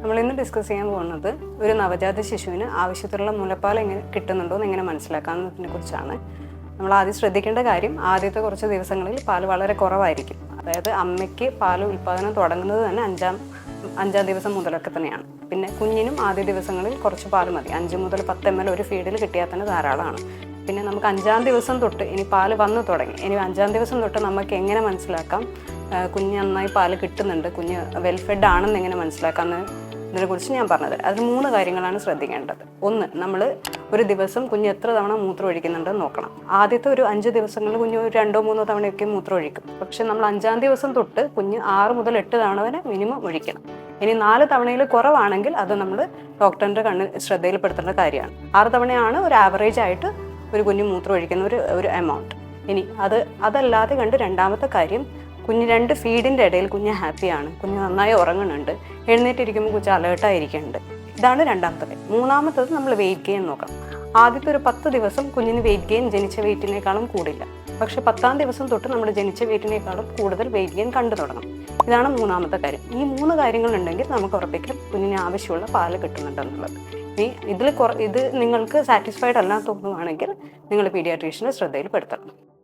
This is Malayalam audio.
നമ്മൾ ഇന്ന് ഡിസ്കസ് ചെയ്യാൻ പോകുന്നത് ഒരു നവജാത ശിശുവിന് ആവശ്യത്തിലുള്ള മുലപ്പാൽ എങ്ങനെ കിട്ടുന്നുണ്ടോ എന്ന് എങ്ങനെ മനസ്സിലാക്കാവുന്നതിനെ കുറിച്ചാണ്. നമ്മൾ ആദ്യം ശ്രദ്ധിക്കേണ്ട കാര്യം ആദ്യത്തെ കുറച്ച് ദിവസങ്ങളിൽ പാൽ വളരെ കുറവായിരിക്കും. അതായത് അമ്മയ്ക്ക് പാൽ ഉൽപ്പാദനം തുടങ്ങുന്നത് തന്നെ അഞ്ചാം അഞ്ചാം ദിവസം മുതലൊക്കെ തന്നെയാണ്. പിന്നെ കുഞ്ഞിനും ആദ്യ ദിവസങ്ങളിൽ കുറച്ച് പാൽ മതി. അഞ്ച് മുതൽ പത്ത് എം എൽ ഒരു ഫീഡിൽ കിട്ടിയാൽ തന്നെ ധാരാളമാണ്. പിന്നെ നമുക്ക് അഞ്ചാം ദിവസം തൊട്ട് ഇനി പാൽ വന്നു തുടങ്ങി. ഇനി അഞ്ചാം ദിവസം തൊട്ട് നമുക്ക് എങ്ങനെ മനസ്സിലാക്കാം? കുഞ്ഞ് നന്നായി പാൽ കിട്ടുന്നുണ്ട്. കുഞ്ഞ് വെൽഫെഡ് ആണെന്ന് എങ്ങനെ മനസ്സിലാക്കാമെന്ന് ഇതിനെക്കുറിച്ച് ഞാൻ പറഞ്ഞത്. അതിൽ മൂന്ന് കാര്യങ്ങളാണ് ശ്രദ്ധിക്കേണ്ടത്. ഒന്ന് നമ്മൾ ഒരു ദിവസം കുഞ്ഞ് എത്ര തവണ മൂത്രം ഒഴിക്കുന്നുണ്ടെന്ന് നോക്കണം. ആദ്യത്തെ ഒരു അഞ്ച് ദിവസങ്ങളിൽ കുഞ്ഞ് ഒരു രണ്ടോ മൂന്നോ തവണയൊക്കെ മൂത്രം ഒഴിക്കും. പക്ഷെ നമ്മൾ അഞ്ചാം ദിവസം തൊട്ട് കുഞ്ഞ് ആറ് മുതൽ എട്ട് തവണ വരെ മിനിമം ഒഴിക്കണം. ഇനി നാല് തവണയിൽ കുറവാണെങ്കിൽ അത് നമ്മൾ ഡോക്ടറിന്റെ കണ്ണ് ശ്രദ്ധയിൽപ്പെടുത്തേണ്ട കാര്യമാണ്. ആറ് തവണയാണ് ഒരു ആവറേജ് ആയിട്ട് ഒരു കുഞ്ഞ് മൂത്രം ഒഴിക്കുന്ന ഒരു ഒരു എമൗണ്ട് ഇനി അത് അതല്ലാതെ കണ്ട് രണ്ടാമത്തെ കാര്യം കുഞ്ഞ് രണ്ട് ഫീഡിന്റെ ഇടയിൽ കുഞ്ഞ് ഹാപ്പിയാണ് കുഞ്ഞ് നന്നായി ഉറങ്ങുന്നുണ്ട്. എഴുന്നേറ്റിരിക്കുമ്പോൾ കുഞ്ഞ് അലേർട്ടായിരിക്കുന്നുണ്ട് ഇതാണ് രണ്ടാമത്തെ കാര്യം. മൂന്നാമത്തത് നമ്മൾ വെയിറ്റ് ഗെയിൻ നോക്കണം. ആദ്യത്തെ ഒരു പത്ത് ദിവസം കുഞ്ഞിന് വെയിറ്റ് ഗെയിൻ ജനിച്ച വെയിറ്റിനേക്കാളും കൂടില്ല. പക്ഷേ പത്താം ദിവസം തൊട്ട് നമ്മൾ ജനിച്ച വെയിറ്റിനേക്കാളും കൂടുതൽ വെയിറ്റ് ഗെയിൻ കണ്ടു തുടങ്ങും ഇതാണ് മൂന്നാമത്തെ കാര്യം. ഈ മൂന്ന് കാര്യങ്ങളുണ്ടെങ്കിൽ നമുക്ക് ഉറപ്പിക്കാം കുഞ്ഞിന് ആവശ്യമുള്ള പാൽ കിട്ടുന്നുണ്ടെന്നുള്ളത് ഇനി ഇതിൽ കുറ ഇത് നിങ്ങൾക്ക് സാറ്റിസ്ഫൈഡ് അല്ലാത്ത തോന്നുവാണെങ്കിൽ നിങ്ങൾ പീഡിയാട്രീഷ്യനെ ശ്രദ്ധയിൽപ്പെടുത്തണം.